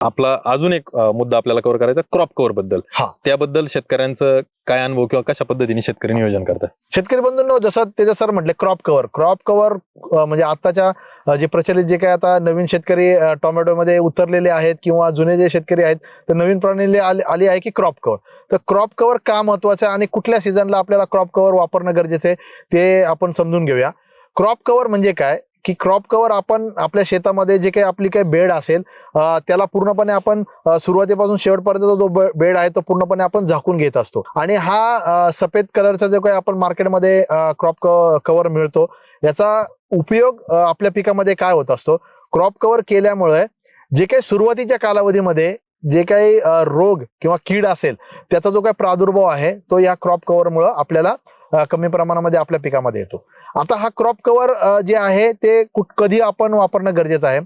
आपला अजून एक मुद्दा आपल्याला कव्हर करायचा क्रॉप कव्हरबद्दल. हा. त्याबद्दल शेतकऱ्यांचं काय अनुभव किंवा कशा पद्धतीने शेतकरी नियोजन करतात? शेतकरी बंधूंनो जसं त्याच्या सर म्हटले क्रॉप कव्हर क्रॉप कव्हर म्हणजे आताच्या जे प्रचलित जे काय आता नवीन शेतकरी टोमॅटोमध्ये उतरलेले आहेत किंवा जुने जे शेतकरी आहेत तर नवीन प्रणाली आली आली आहे की क्रॉप कव्हर तर क्रॉप कव्हर का महत्वाचं आहे आणि कुठल्या सीझनला आपल्याला क्रॉप कव्हर वापरणं गरजेचं आहे ते आपण समजून घेऊया. क्रॉप कव्हर म्हणजे काय? की क्रॉप कव्हर आपण आपल्या शेतामध्ये जे काही आपली काही बेड असेल त्याला पूर्णपणे आपण सुरुवातीपासून शेवटपर्यंत जो बेड आहे तो पूर्णपणे आपण झाकून घेत असतो. आणि हा सफेद कलरचा जो काही आपण मार्केटमध्ये क्रॉप कव्हर मिळतो याचा उपयोग आपल्या पिकामध्ये काय होत असतो? क्रॉप कव्हर केल्यामुळे जे काही सुरुवातीच्या कालावधीमध्ये जे काही रोग किंवा कीड असेल त्याचा जो काही प्रादुर्भाव आहे तो या क्रॉप कव्हरमुळे आपल्याला कमी प्रमाणामध्ये आपल्या पिकामध्ये येतो. आता हा क्रॉप कव्हर जे आहे ते कुठ- कधी आपण वापरणं गरजेचं आहे.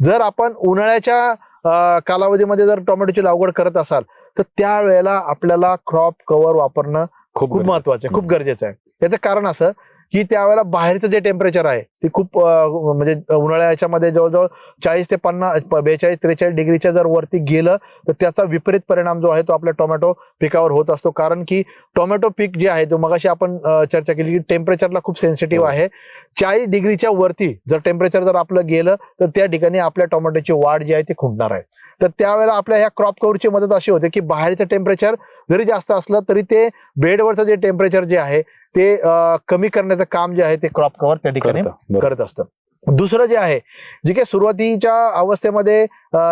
जर आपण उन्हाळ्याच्या कालावधीमध्ये जर टोमॅटोची लागवड करत असाल तर त्यावेळेला आपल्याला क्रॉप कव्हर वापरणं खूप महत्वाचं आहे खूप गरजेचं आहे. त्याचं कारण असं की त्यावेळेला बाहेरचं जे टेम्परेचर आहे ते खूप म्हणजे उन्हाळ्याच्या मध्ये जवळजवळ चाळीस ते पन्नास बेचाळीस त्रेचाळीस डिग्रीच्या जर वरती गेलं तर त्याचा विपरीत परिणाम जो आहे तो आपल्या टोमॅटो पिकावर होत असतो. कारण की टोमॅटो पीक जे आहे तो मगाशी आपण चर्चा केली की टेम्परेचरला खूप सेन्सिटिव्ह आहे. चाळीस डिग्रीच्या वरती जर टेम्परेचर जर आपलं गेलं तर त्या ठिकाणी आपल्या टोमॅटोची वाढ जी आहे ती खुंटणार आहे. तर त्यावेळेला आपल्या ह्या क्रॉप कव्हरची मदत अशी होते की बाहेरचं टेम्परेचर जरी जास्त असलं तरी ते बेडवरचं जे टेम्परेचर जे आहे ते कमी करण्याचं काम जे आहे ते क्रॉप कव्हर त्या ठिकाणी करतं. असतं. दुसरं जे आहे जे काही सुरुवातीच्या अवस्थेमध्ये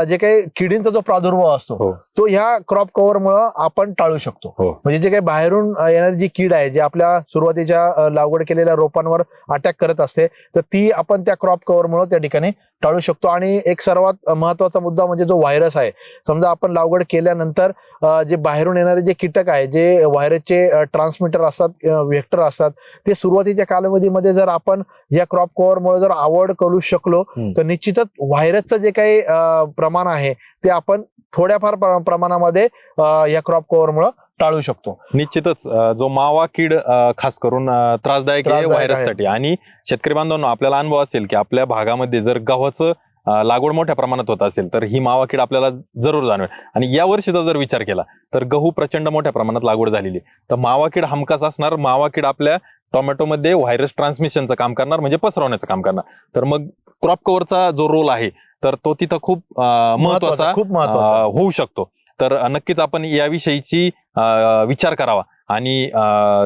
जे काही किडींचा जो प्रादुर्भाव असतो हो. तो ह्या क्रॉप कव्हर मुळे आपण टाळू शकतो. हो. म्हणजे जे काही बाहेरून येणारी जी कीड आहे जे आपल्या सुरुवातीच्या लागवड केलेल्या रोपांवर अटॅक करत असते तर ती आपण त्या क्रॉप कव्हर मुळे त्या ठिकाणी टाळू शकतो आणि एक सर्वात महत्त्वाचा मुद्दा म्हणजे जो व्हायरस आहे समजा आपण लागवड केल्यानंतर जे बाहेरून येणारे जे कीटक आहे जे व्हायरसचे ट्रान्समिटर असतात व्हेक्टर असतात ते सुरुवातीच्या कालावधीमध्ये जर आपण या क्रॉप कव्हर मुळे जर आवड करू शकलो. तर निश्चितच व्हायरसचं जे काही प्रमाण आहे ते आपण थोड्याफार प्र- प्रमाणामध्ये या क्रॉप कव्हर मुळे टाळू शकतो. निश्चितच जो मावा कीड खास करून त्रासदायक आहे व्हायरससाठी. आणि शेतकरी बांधवांना आपल्याला अनुभव असेल की आपल्या भागामध्ये जर गव्हाचं लागवड मोठ्या प्रमाणात होत असेल तर ही मावा कीड आपल्याला जरूर जाणवेल. आणि या वर्षीचा जर विचार केला तर गहू प्रचंड मोठ्या प्रमाणात लागवड झालेली. तर मावा कीड हमखास असणार मावा कीड आपल्या टोमॅटोमध्ये व्हायरस ट्रान्समिशनचं काम करणार म्हणजे पसरवण्याचं काम करणार. तर मग क्रॉप कव्हरचा जो रोल आहे तर तो तिथं खूप महत्त्वाचा खूप होऊ शकतो. तर नक्कीच आपण याविषयीची विचार करावा. आणि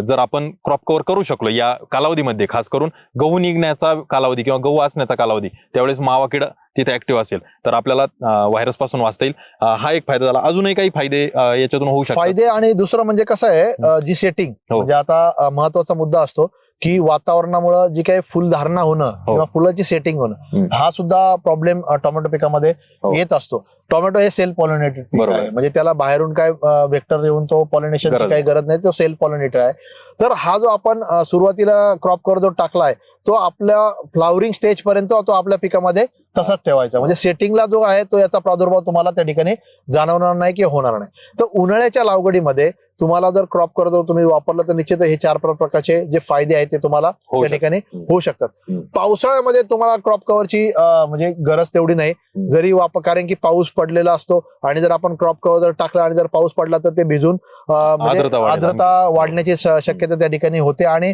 जर आपण क्रॉप कव्हर करू शकलो या कालावधीमध्ये खास करून गहू निघण्याचा कालावधी किंवा गहू असण्याचा कालावधी त्यावेळेस मावा किड तिथे ऍक्टिव्ह असेल तर आपल्याला व्हायरसपासून वाचता येईल. हा एक फायदा झाला. अजूनही काही फायदे याच्यातून होऊ शकतात? फायदे आणि दुसरं म्हणजे कसं आहे जी सेटिंग हो. म्हणजे आता महत्त्वाचा मुद्दा असतो की वातावरणामुळे जी काही फुलधारणा होणं किंवा फुलाची सेटिंग होणं हो. हा सुद्धा प्रॉब्लेम टोमॅटो पिकामध्ये हो. येत असतो टोमॅटो हे सेल्फ पॉलिनेटेड आहे. म्हणजे त्याला बाहेरून काय वेक्टर येऊन तो पॉलिनेशनची काही गरज नाही तो सेल्फ पॉलिनेटेड आहे तर हा जो आपण सुरुवातीला क्रॉप कव्हर जो टाकलाय तो आपल्या फ्लावरिंग स्टेज पर्यंत तो आपल्या पिकामध्ये तसाच ठेवायचा म्हणजे सेटिंगला जो आहे तो याचा प्रादुर्भाव तुम्हाला त्या ठिकाणी जाणवणार नाही किंवा होणार नाही तर उन्हाळ्याच्या लागवडीमध्ये तुम्हाला जर क्रॉप कव्हर तुम्ही वापरलं तर निश्चित हे चार प्र- प्रकारचे जे फायदे आहेत ते तुम्हाला त्या. ठिकाणी. होऊ शकतात. पावसाळ्यामध्ये तुम्हाला क्रॉप कव्हरची म्हणजे गरज तेवढी नाही. जरी वापर कारण की पाऊस पडलेला असतो आणि जर आपण क्रॉप कव्हर जर टाकला आणि जर पाऊस पडला तर ते भिजून म्हणजे आर्द्रता वाढण्याची शक्यता त्या ठिकाणी होते आणि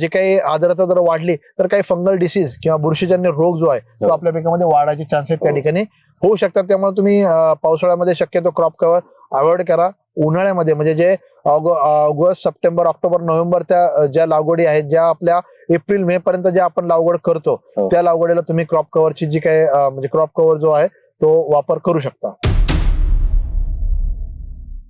जे काही आर्द्रता जर वाढली तर काही फंगल डिसीज किंवा बुरशीजन्य रोग जो आहे तो हो. आपल्या पिकामध्ये वाढायचे चान्सेस त्या हो. ठिकाणी होऊ शकतात त्यामुळे तुम्ही पावसाळ्यामध्ये शक्यतो क्रॉप कव्हर अवॉइड करा उन्हाळ्यामध्ये म्हणजे जे ऑग- ऑगस्ट सप्टेंबर ऑक्टोबर नोव्हेंबर त्या ज्या लागवडी आहेत ज्या आपल्या एप्रिल मे पर्यंत ज्या आपण लागवड करतो हो. त्या लागवडीला तुम्ही क्रॉप कव्हरची जी काही अं, म्हणजे क्रॉप कव्हर जो आहे तो वापर करू शकता